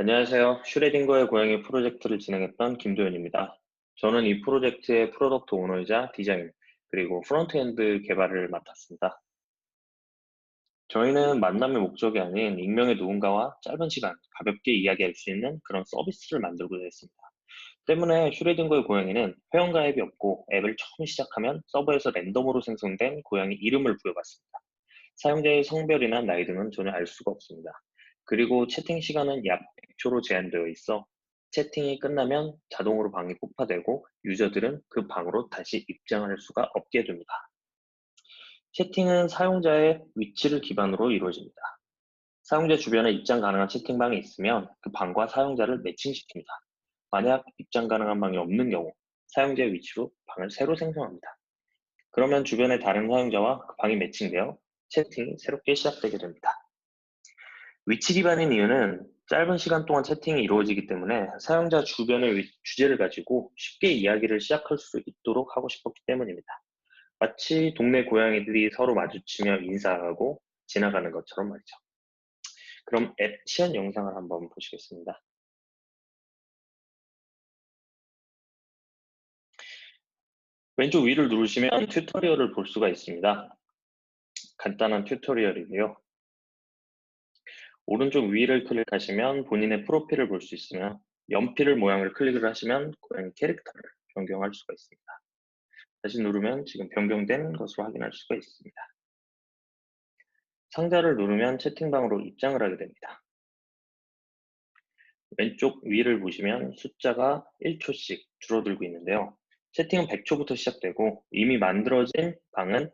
안녕하세요. 슈레딩거의 고양이 프로젝트를 진행했던 김도현입니다. 저는 이 프로젝트의 프로덕트 오너이자 디자인, 그리고 프론트엔드 개발을 맡았습니다. 저희는 만남의 목적이 아닌 익명의 누군가와 짧은 시간 가볍게 이야기할 수 있는 그런 서비스를 만들고자 했습니다. 때문에 슈레딩거의 고양이는 회원가입이 없고 앱을 처음 시작하면 서버에서 랜덤으로 생성된 고양이 이름을 부여받습니다. 사용자의 성별이나 나이 등은 전혀 알 수가 없습니다. 그리고 채팅 시간은 약 100초로 제한되어 있어 채팅이 끝나면 자동으로 방이 폭파되고 유저들은 그 방으로 다시 입장할 수가 없게 됩니다. 채팅은 사용자의 위치를 기반으로 이루어집니다. 사용자 주변에 입장 가능한 채팅방이 있으면 그 방과 사용자를 매칭시킵니다. 만약 입장 가능한 방이 없는 경우 사용자의 위치로 방을 새로 생성합니다. 그러면 주변의 다른 사용자와 그 방이 매칭되어 채팅이 새롭게 시작되게 됩니다. 위치 기반인 이유는 짧은 시간 동안 채팅이 이루어지기 때문에 사용자 주변의 주제를 가지고 쉽게 이야기를 시작할 수 있도록 하고 싶었기 때문입니다. 마치 동네 고양이들이 서로 마주치며 인사하고 지나가는 것처럼 말이죠. 그럼 앱 시연 영상을 한번 보시겠습니다. 왼쪽 위를 누르시면 튜토리얼을 볼 수가 있습니다. 간단한 튜토리얼이고요. 오른쪽 위를 클릭하시면 본인의 프로필을 볼 수 있으며 연필을 모양을 클릭을 하시면 고양이 캐릭터를 변경할 수가 있습니다. 다시 누르면 지금 변경된 것으로 확인할 수가 있습니다. 상자를 누르면 채팅방으로 입장을 하게 됩니다. 왼쪽 위를 보시면 숫자가 1초씩 줄어들고 있는데요. 채팅은 100초부터 시작되고 이미 만들어진 방은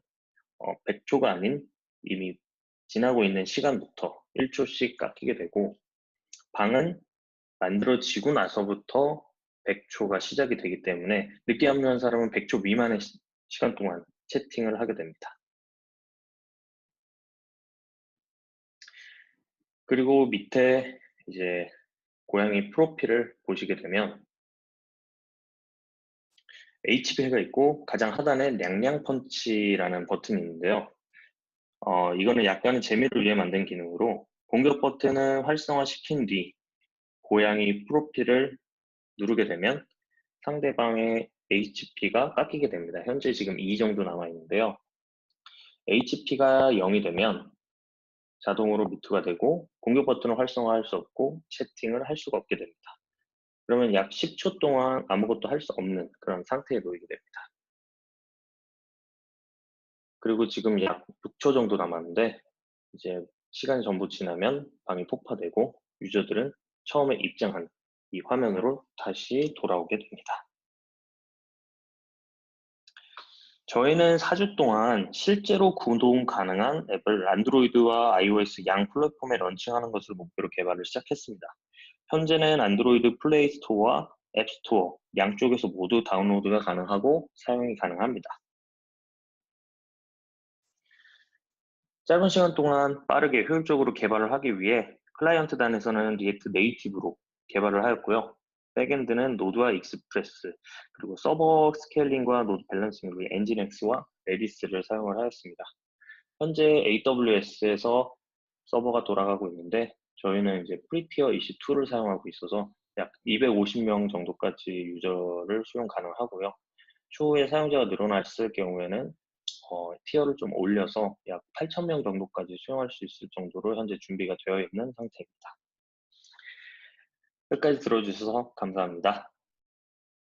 100초가 어, 아닌 이미 지나고 있는 시간부터 1초씩 깎이게 되고 방은 만들어지고 나서부터 100초가 시작이 되기 때문에 늦게 합류한 사람은 100초 미만의 시, 간 동안 채팅을 하게 됩니다. 그리고 밑에 이제 고양이 프로필을 보시게 되면 HP가 있고 가장 하단에 냥냥 펀치라는 버튼이 있는데요. 어, 이거는 약간의 재미를 위해 만든 기능으로 공격 버튼을 활성화시킨 뒤 고양이 프로필을 누르게 되면 상대방의 HP가 깎이게 됩니다. 현재 지금 2 정도 남아 있는데요. HP가 0이 되면 자동으로 미투가 되고 공격 버튼을 활성화할 수 없고 채팅을 할 수가 없게 됩니다. 그러면 약 10초 동안 아무것도 할 수 없는 그런 상태에 놓이게 됩니다. 그리고 지금 약 6초 정도 남았는데 이제 시간이 전부 지나면 방이 폭파되고 유저들은 처음에 입장한 이 화면으로 다시 돌아오게 됩니다. 저희는 4주 동안 실제로 구동 가능한 앱을 안드로이드와 iOS 양 플랫폼에 런칭하는 것을 목표로 개발을 시작했습니다. 현재는 안드로이드 플레이 스토어와 앱 스토어 양쪽에서 모두 다운로드가 가능하고 사용이 가능합니다. 짧은 시간 동안 빠르게 효율적으로 개발을 하기 위해 클라이언트 단에서는 리액트 네이티브로 개발을 하였고요. 백엔드는 노드와 익스프레스, 그리고 서버 스케일링과 노드 밸런싱을 위해 엔진엑스와 레디스를 사용을 하였습니다. 현재 AWS에서 서버가 돌아가고 있는데 저희는 이제 프리티어 EC2를 사용하고 있어서 약 250명 정도까지 유저를 수용 가능하고요. 추후에 사용자가 늘어났을 경우에는 어, 티어를 좀 올려서 약 8,000명 정도까지 수용할 수 있을 정도로 현재 준비가 되어 있는 상태입니다. 끝까지 들어주셔서 감사합니다.